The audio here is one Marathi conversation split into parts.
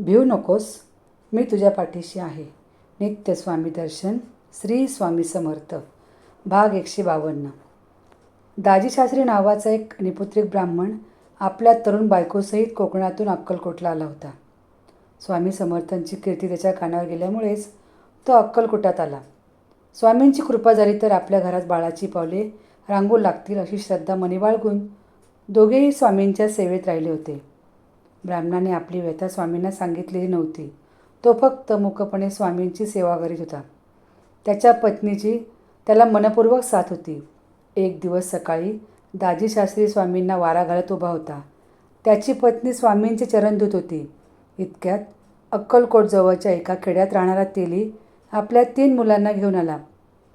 भिऊ नकोस मी तुझ्या पाठीशी आहे. नित्य स्वामी दर्शन श्री स्वामी समर्थ. भाग एकशे बावन्न. दाजीशास्त्री नावाचा एक निपुत्रिक ब्राह्मण आपल्या तरुण बायकोसहित कोकणातून अक्कलकोटला आला होता. स्वामी समर्थांची कीर्ती त्याच्या कानावर गेल्यामुळेच तो अक्कलकोटात आला. स्वामींची कृपा झाली तर आपल्या घरात बाळाची पावले रांगू लागतील अशी श्रद्धा मनी बाळगून दोघेही स्वामींच्या सेवेत राहिले होते. ब्राह्मणाने आपली व्यथा स्वामींना सांगितलेली नव्हती. तो फक्त मुकपणे स्वामींची सेवा करीत होता. त्याच्या पत्नीची त्याला मनपूर्वक साथ होती. एक दिवस सकाळी दाजी शास्त्री स्वामींना वारा घालत उभा होता. त्याची पत्नी स्वामींचे चरण धुत होती. इतक्यात अक्कलकोटजवळच्या एका खेड्यात राहणारा तेली आपल्या तीन मुलांना घेऊन आला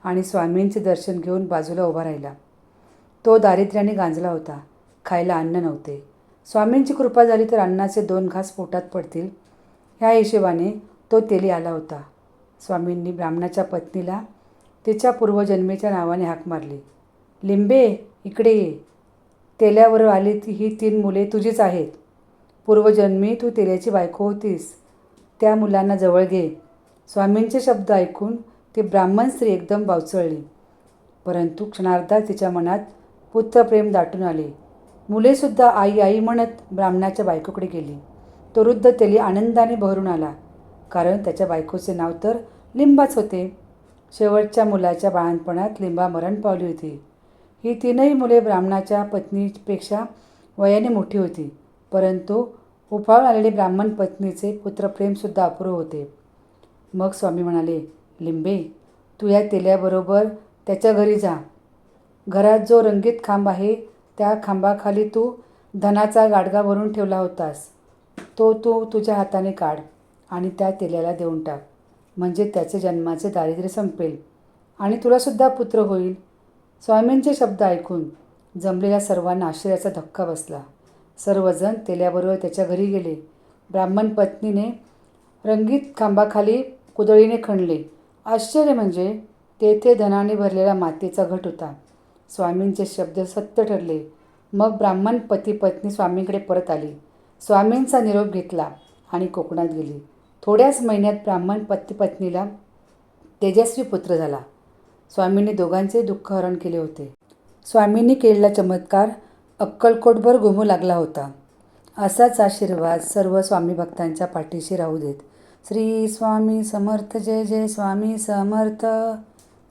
आणि स्वामींचे दर्शन घेऊन बाजूला उभा राहिला. तो दारिद्र्याने गांजला होता. खायला अन्न नव्हते. स्वामींची कृपा झाली तर अन्नाचे दोन घास पोटात पडतील. ह्या हिशेबाने तो तेली आला होता. स्वामींनी ब्राह्मणाच्या पत्नीला तिच्या पूर्वजन्मेच्या नावाने हाक मारली. लिंबे इकडे ये. तेल्यावर आली ती ही तीन मुले तुझीच आहेत. पूर्वजन्मी तू तेल्याची बायको होतीस. त्या मुलांना जवळ घे. स्वामींचे शब्द ऐकून ती ब्राह्मण स्त्री एकदम बावचळली. परंतु क्षणार्धात तिच्या मनात पुत्रप्रेम दाटून आले. मुलेसुद्धा आई आई म्हणत ब्राह्मणाच्या बायकोकडे गेली. तो वृद्ध तेली आनंदाने बहरून आला. कारण त्याच्या बायकोचे नाव तर लिंबाच होते. शेवटच्या मुलाच्या बाळणपणात लिंबा मरण पावली होती. ही तीनही मुले ब्राह्मणाच्या पत्नीपेक्षा वयाने मोठी होती. परंतु उफाळून आलेले ब्राह्मण पत्नीचे पुत्रप्रेमसुद्धा अपुरं होते. मग स्वामी म्हणाले लिंबे तू या तेल्याबरोबर त्याच्या घरी जा. घरात जो रंगीत खांब आहे त्या खांबाखाली तू धनाचा गाडगा भरून ठेवला होतास. तो तू तुझ्या हाताने काढ आणि त्या तेल्याला देऊन टाक. म्हणजे त्याचे जन्माचे दारिद्र्य संपेल. आणि तुलासुद्धा पुत्र होईल. स्वामींचे शब्द ऐकून जमलेल्या सर्वांना आश्चर्याचा धक्का बसला. सर्वजण तेल्याबरोबर त्याच्या घरी गेले. ब्राह्मण पत्नीने रंगीत खांबाखाली कुदळीने खणले. आश्चर्य म्हणजे तेथे धनाने भरलेला मातीचा घट होता. स्वामींचे शब्द सत्य ठरले. मग ब्राह्मण पती पत्नी स्वामींकडे परत आली. स्वामींचा निरोप घेतला आणि कोकणात गेली. थोड्याच महिन्यात ब्राह्मण पती पत्नीला तेजस्वी पुत्र झाला. स्वामींनी दोघांचे दुःख हरण केले होते. स्वामींनी केलेला चमत्कार अक्कलकोटभर घुमू लागला होता. असाच आशीर्वाद सर्व स्वामी भक्तांच्या पाठीशी राहू देत. श्री स्वामी समर्थ जय जय स्वामी समर्थ.